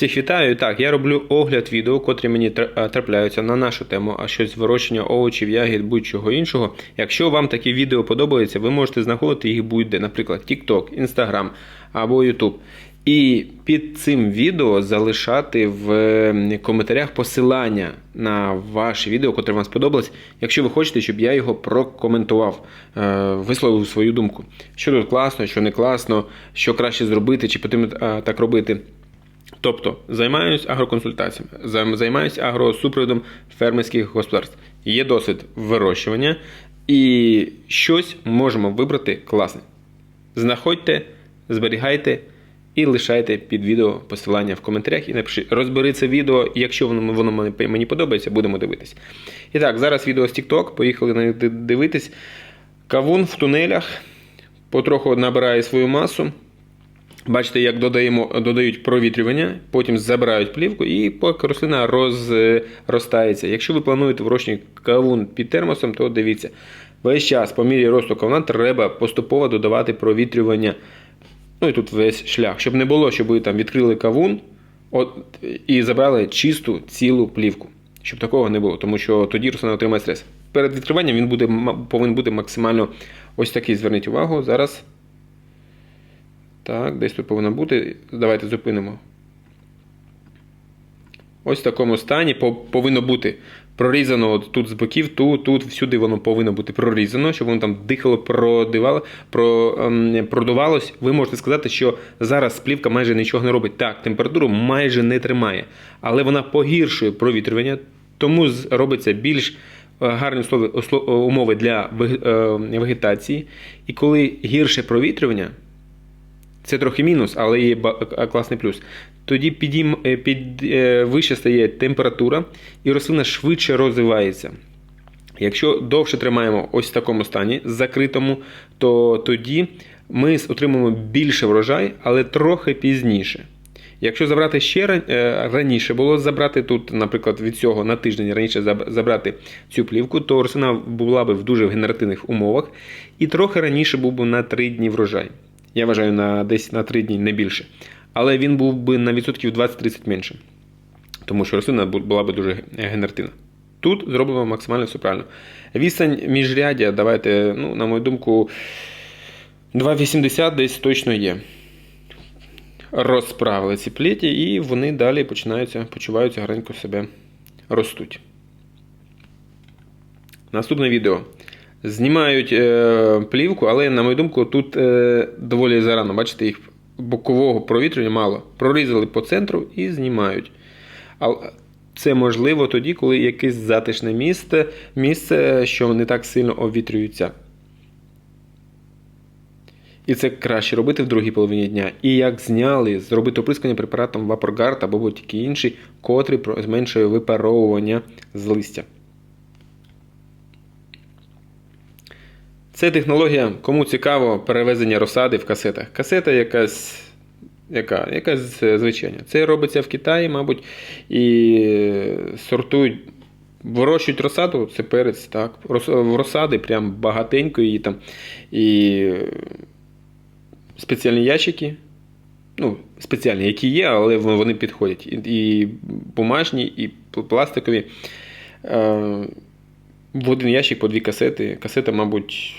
Всіх вітаю. Так, я роблю огляд відео, котрі мені трапляються на нашу тему, а щось вирощення овочів, ягід, будь-чого іншого. Якщо вам такі відео подобаються, ви можете знаходити їх будь-де, наприклад, TikTok, Instagram або YouTube. І під цим відео залишати в е, коментарях посилання на ваше відео, котре вам сподобалось, якщо ви хочете, щоб я його прокоментував, е, висловив свою думку. Що тут класно, що не класно, що краще зробити, чи потрібно е, так робити. Тобто займаюся агроконсультаціями, займаюся агросупроводом фермерських господарств. Є досвід вирощування і щось можемо вибрати класне. Знаходьте, зберігайте і лишайте під відео посилання в коментарях і напишіть, розбери це відео, якщо воно, воно мені- подобається, будемо дивитись. І так, зараз відео з TikTok, поїхали дивитись. Кавун в тунелях потроху набирає свою масу. Бачите, як додаємо, додають провітрювання, потім забирають плівку і поки рослина розростається. Якщо ви плануєте вирощувати кавун під термосом, то дивіться, весь час по мірі росту кавуна треба поступово додавати провітрювання. Ну і тут весь шлях, щоб не було, щоб ви там відкрили кавун от, і забрали чисту цілу плівку. Щоб такого не було, тому що тоді рослина отримає стрес. Перед відкриванням він буде, повинен бути максимально ось такий. Зверніть увагу. Зараз так, десь тут повинно бути. Давайте зупинимо. Ось в такому стані по- повинно бути прорізано от тут з боків, тут, тут, всюди воно повинно бути прорізано, щоб воно там дихало, продивало, про, ем, продувалось. Ви можете сказати, що зараз плівка майже нічого не робить. Так, температуру майже не тримає, але вона погіршує провітрювання, тому робиться більш е, гарні умови для е, вегетації. І коли гірше провітрювання, це трохи мінус, але є класний плюс. Тоді підім, е, під, е, вище стає температура, і рослина швидше розвивається. Якщо довше тримаємо ось в такому стані, закритому, то тоді ми отримуємо більше врожай, але трохи пізніше. Якщо забрати ще е, раніше, було забрати тут, наприклад, від цього на тиждень раніше забрати цю плівку, то рослина була б в дуже генеративних умовах, і трохи раніше був би на 3 дні врожай. Я вважаю, на десь на 3 дні не більше. Але він був би на відсотків 20-30 менше. Тому що рослина була б дуже генеративна. Тут зроблено максимально все правильно. Відстань міжрядя, давайте, ну, на мою думку, 2,80 десь точно є. Розправили ці плеті, і вони далі починаються, почуваються гарненько себе ростуть. Наступне відео. Знімають е, плівку, але, на мою думку, тут е, доволі зарано. Бачите, їх бокового провітрювання мало. Прорізали по центру і знімають. Але це можливо тоді, коли якесь затишне місце, місце, що не так сильно обвітрюється. І це краще робити в другій половині дня. І як зняли, зробити оприскування препаратом VaporGuard або будь-який інший, котрий зменшує випаровування з листя. Це технологія, кому цікаво, перевезення розсади в касетах. Касета якась. Яка? Якась е, звичайна. Це робиться в Китаї, мабуть, і сортують, вирощують розсаду, це перець, так. В розсади прям багатенько її там. І спеціальні ящики. Ну, спеціальні, які є, але вони підходять. І, бумажні, і пластикові. Е, в один ящик по дві касети. Касета, мабуть,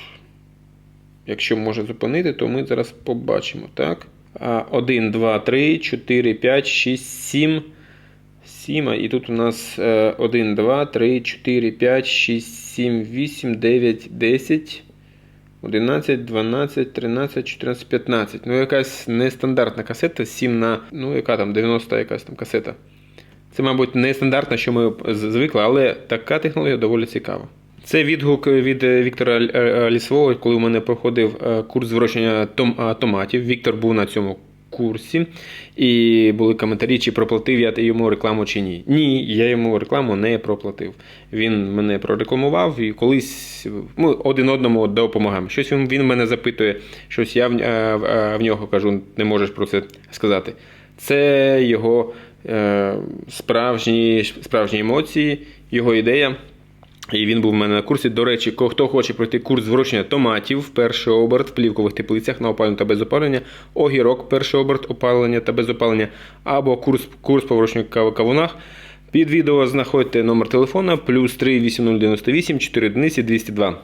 якщо може зупинити, то ми зараз побачимо. Так? 1, 2, 3, 4, 5, 6, 7. 7. І тут у нас 1, 2, 3, 4, 5, 6, 7, 8, 9, 10. 11, 12, 13, 14, 15. Ну, якась нестандартна касета, 7 на. Ну, яка там, 90 якась там касета. Це, мабуть, нестандартно, що ми звикли, але така технологія доволі цікава. Це відгук від е, Віктора е, Лісового, коли у мене проходив е, курс з вирощення томатів. Віктор був на цьому курсі, і були коментарі, чи проплатив я йому рекламу чи ні. Ні, я йому рекламу не проплатив. Він мене прорекламував і колись ми один одному допомагаємо. Щось він, він мене запитує, щось я в, е, е, нього кажу, не можеш про це сказати. Це його е, справжні, справжні емоції, його ідея. І він був в мене на курсі. До речі, хто хоче пройти курс вирощення томатів, перший оберт в плівкових теплицях на опалення та без опалення, огірок, перший оберт опалення та без опалення, або курс, курс по вирощенню кав- кавунах. Під відео знаходьте номер телефона плюс 3 8098 4 одиниці 202.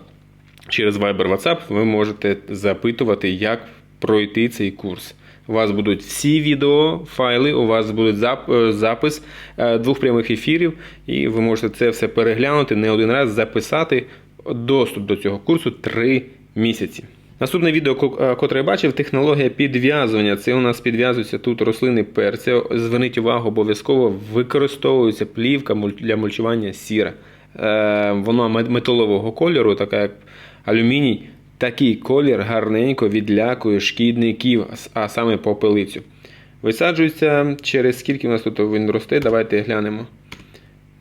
Через Viber WhatsApp ви можете запитувати, як пройти цей курс. У вас будуть всі відео, файли, у вас буде е, запис е, двох прямих ефірів, і ви можете це все переглянути не один раз, записати доступ до цього курсу 3 місяці. Наступне відео, е, котре я бачив, технологія підв'язування. Це у нас підв'язуються тут рослини перця. Зверніть увагу, обов'язково використовується плівка для мульчування сіра. Вона металового кольору, така як алюміній. Такий колір гарненько відлякує шкідників, а саме попелицю. Висаджується через скільки у нас тут він росте. Давайте глянемо.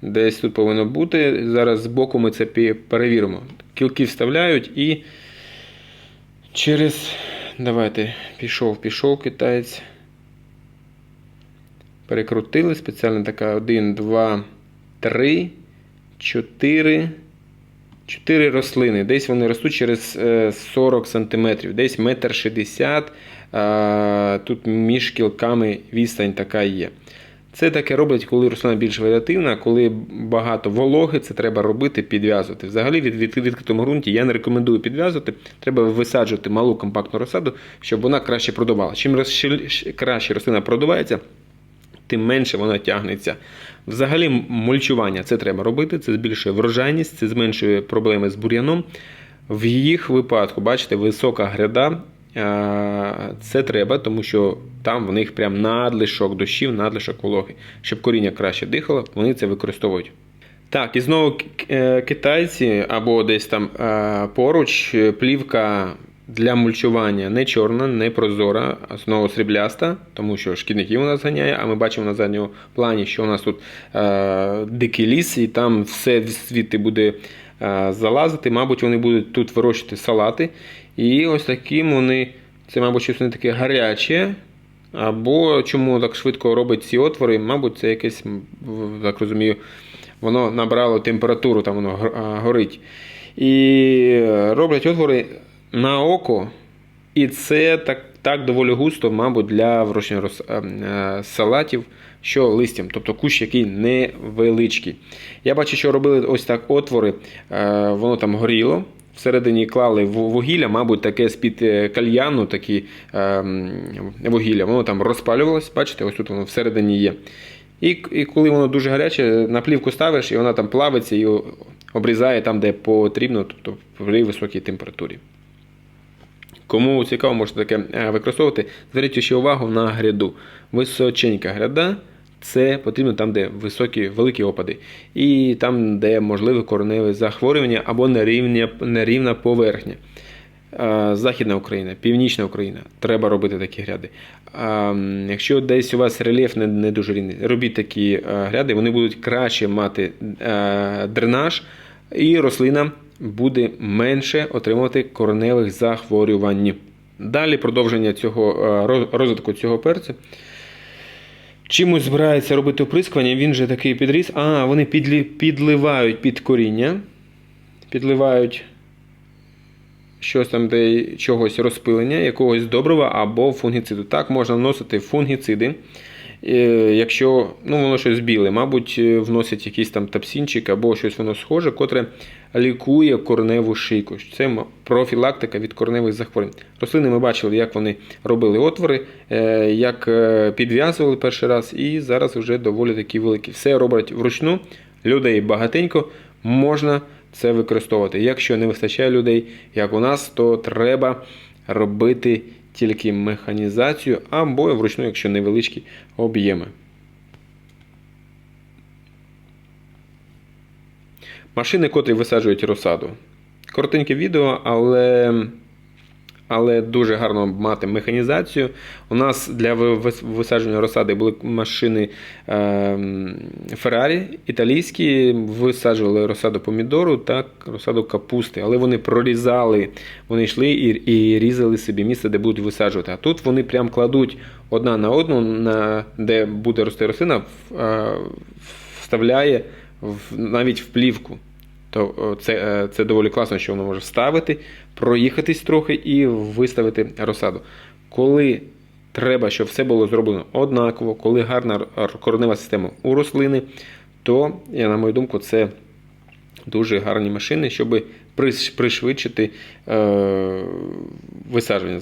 Десь тут повинно бути. Зараз збоку ми це перевіримо. Кілки вставляють і через. Давайте, пішов, пішов китаєць. Перекрутили. Спеціально така 1, 2, 3, 4. Чотири рослини. Десь вони ростуть через е, 40 см, десь 1,60 м. Тут між кілками відстань така є. Це таке роблять, коли рослина більш вегетативна, коли багато вологи, це треба робити, підв'язувати. Взагалі від від- відкритому ґрунті я не рекомендую підв'язувати. Треба висаджувати малу компактну розсаду, щоб вона краще продувала. Чим краще рослина продувається, тим менше вона тягнеться. Взагалі, мульчування це треба робити, це збільшує врожайність, це зменшує проблеми з бур'яном. В їх випадку, бачите, висока гряда. Це треба, тому що там в них прям надлишок дощів, надлишок вологи. Щоб коріння краще дихало, вони це використовують. Так, і знову е, китайці або десь там е, поруч е, плівка для мульчування не чорна, не прозора, знову срібляста, тому що шкідників у нас ганяє, а ми бачимо на задньому плані, що у нас тут е, дикий ліс, і там все звідти буде е, залазити. Мабуть, вони будуть тут вирощувати салати. І ось таким вони, це, мабуть, щось не таке гаряче. Або чому так швидко робить ці отвори, мабуть, це якесь, так розумію, воно набрало температуру, там воно горить. І роблять отвори на око. І це так, так доволі густо, мабуть, для вирощення рос- е, е, салатів, що листям, тобто кущ, який невеличкий. Я бачу, що робили ось так отвори, е, воно там горіло. Всередині клали вугілля, мабуть, таке з-під е, кальяну, такі е, вугілля, воно там розпалювалось, бачите, ось тут воно всередині є. І, і коли воно дуже гаряче, на плівку ставиш, і вона там плавиться і обрізає там, де потрібно, тобто при високій температурі. Кому цікаво, можете таке е, використовувати. Зверніть ще увагу на гряду. Височенька гряда це потрібно там, де високі, великі опади. І там, де можливе кореневе захворювання або нерівня, нерівна поверхня. Е, Західна Україна, Північна Україна. Треба робити такі гряди. Якщо десь у вас рельєф не, не дуже рівний, робіть такі е, гряди, вони будуть краще мати е, дренаж, і рослина буде менше отримувати кореневих захворювань. Далі продовження цього е, розвитку цього перцю. Чимось збирається робити оприскування, він же такий підріс. А, вони підлі, підливають під коріння, підливають щось там, де чогось розпилення, якогось добрива або фунгіциду. Так, можна вносити фунгіциди. Е, Якщо ну, воно щось біле, мабуть, е, вносять якийсь там тапсінчик або щось воно схоже, котре лікує кореневу шийку. Це профілактика від кореневих захворювань. Рослини ми бачили, як вони робили отвори, е, як е, підв'язували перший раз, і зараз вже доволі такі великі. Все роблять вручну, людей багатенько, можна це використовувати. Якщо не вистачає людей, як у нас, то треба робити тільки механізацію або вручну, якщо невеличкі об'єми. Машини, котрі висаджують розсаду. Коротеньке відео, але, але дуже гарно мати механізацію. У нас для висадження розсади були машини ем, Ferrari італійські, висаджували розсаду помідору та розсаду капусти, але вони прорізали, вони йшли і, і різали собі місце, де будуть висаджувати. А тут вони прям кладуть одна на одну, на, де буде рости рослина, е, вставляє навіть в плівку. то це, е, це доволі класно, що воно може вставити, проїхатись трохи і виставити розсаду. Коли треба, щоб все було зроблено однаково, коли гарна коренева система у рослини, то, я, на мою думку, це дуже гарні машини, щоб пришвидшити е, висадження.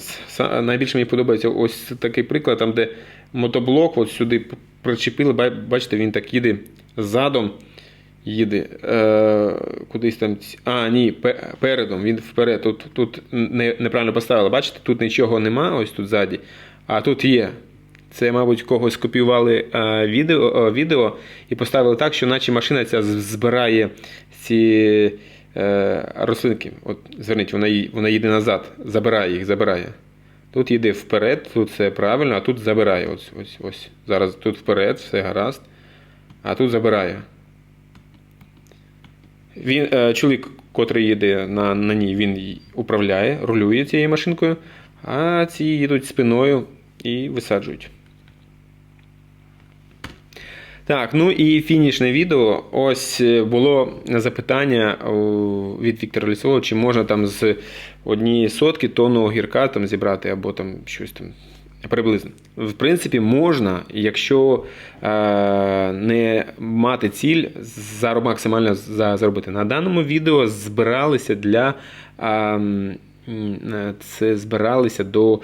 Найбільше мені подобається ось такий приклад, там, де мотоблок от сюди причепили, бачите, він так їде задом. Їде е, кудись там. А, ні, передом. Він вперед. Тут, тут не, неправильно поставили. Бачите, тут нічого нема, ось тут ззаді, а тут є. Це, мабуть, когось копіювали е, відео, е, відео і поставили так, що наче машина ця збирає ці е, рослинки. От, зверніть, вона, вона їде назад, забирає їх, забирає. Тут їде вперед, тут все правильно, а тут забирає. Ось, ось, ось. Зараз тут вперед, все гаразд, а тут забирає. Він, е, чоловік, котрий їде на, на ній, він управляє, рулює цією машинкою, а ці їдуть спиною і висаджують. Так, ну і фінішне відео. Ось е, було запитання від Віктора Лісового, чи можна там з однієї сотки тонну огірка там зібрати або там щось там. Приблизно. В принципі, можна, якщо е, не мати ціль зар- максимально за- заробити. На даному відео збиралися для е, е, це збиралися до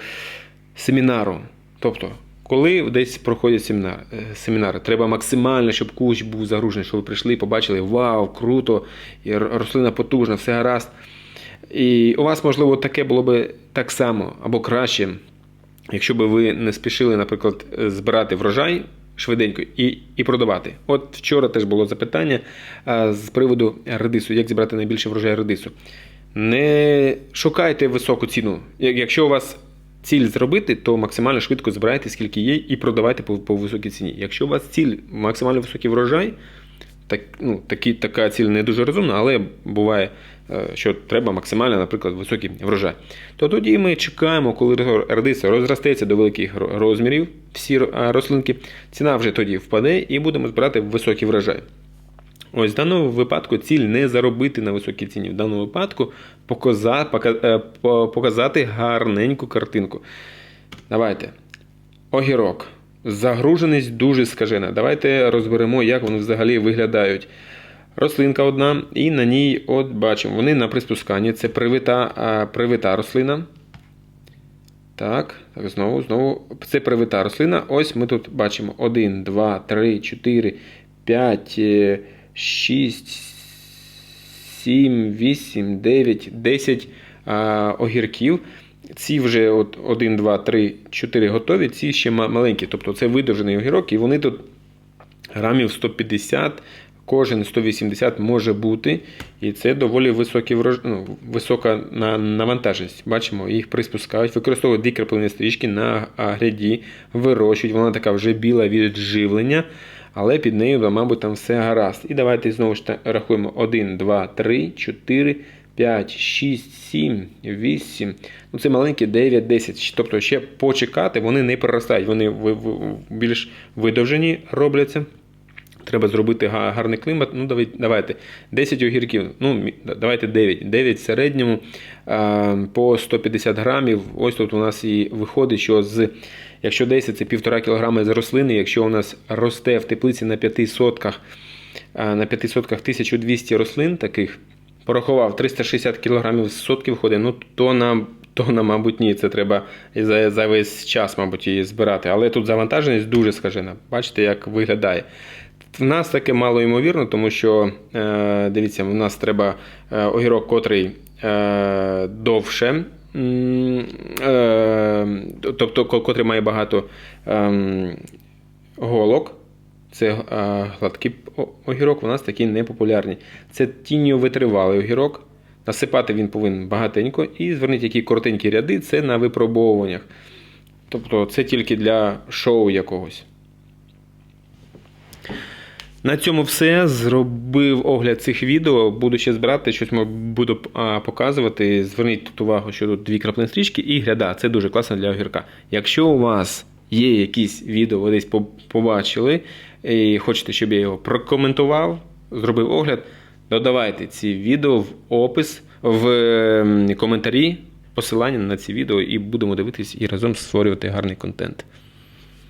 семінару. Тобто, коли десь проходять семінар, е, семінари, треба максимально, щоб кущ був загружений, щоб ви прийшли побачили, вау, круто, і рослина потужна, все гаразд. І у вас, можливо, таке було би так само або краще, якщо б ви не спішили, наприклад, е, збирати врожай швиденько і, і продавати. От вчора теж було запитання а, з приводу редису, як зібрати найбільше врожай редису. Не шукайте високу ціну. Якщо у вас ціль зробити, то максимально швидко збирайте, скільки є, і продавайте по, по високій ціні. Якщо у вас ціль максимально високий врожай, так, ну, такі, така ціль не дуже розумна, але буває, е, що треба максимально, наприклад, високий врожай. То тоді ми чекаємо, коли редиса розростеться до великих розмірів, всі рослинки, ціна вже тоді впаде і будемо збирати високий врожай. Ось в даному випадку ціль не заробити на високій ціні. В даному випадку е, по- показати гарненьку картинку. Давайте. Огірок. Загруженість дуже скажена. Давайте розберемо, як вони взагалі виглядають. Рослинка одна, і на ній, от бачимо, вони на приспусканні. Це привита, привита рослина. Так, так, знову, знову. Це привита рослина. Ось ми тут бачимо 1, 2, 3, 4, 5, 6, 7, 8, 9, 10 а, огірків. Ці вже от 1, 2, 3, 4 готові, ці ще маленькі. Тобто це видовжений огірок, і вони тут грамів 150, кожен 180 може бути. І це доволі високі ну, висока на- навантаженість. Бачимо, їх приспускають, використовують дві краплини стрічки на гряді, вирощують. Вона така вже біла від живлення. Але під нею, мабуть, там все гаразд. І давайте знову ж рахуємо 1, 2, 3, 4, 5, 6, 7, 8. Ну це маленькі 9, 10. Тобто ще почекати, вони не проростають, вони більш видовжені робляться. Треба зробити гарний клімат. Ну, давайте. 10 огірків. Ну, давайте 9. 9 в середньому по 150 грамів. Ось тут у нас і виходить, що з, якщо 10 це 1,5 кг з рослини, якщо у нас росте в теплиці на 5 сотках, на 5 сотках 1200 рослин таких, порахував 360 кг з сотки виходить, ну то нам. То нам, мабуть, ні, це треба за, за весь час, мабуть, її збирати. Але тут завантаженість дуже скажена. Бачите, як виглядає. В нас таке мало ймовірно, тому що е, дивіться, в нас треба е, огірок, котрий е, довше, тобто котрий має багато е, голок. Це гладкий огірок, у нас такі непопулярні. Це тінньо витривалий огірок. Насипати він повинен багатенько. І зверніть, які коротенькі ряди, це на випробовуваннях. Тобто це тільки для шоу якогось. На цьому все. Зробив огляд цих відео. Буду ще збирати, щось буду показувати. Зверніть тут увагу, що тут дві краплини стрічки і гряда. Це дуже класно для огірка. Якщо у вас є якісь відео, ви десь побачили і хочете, щоб я його прокоментував, зробив огляд, Додавайте ці відео в опис, в ем, коментарі, посилання на ці відео, і будемо дивитись і разом створювати гарний контент.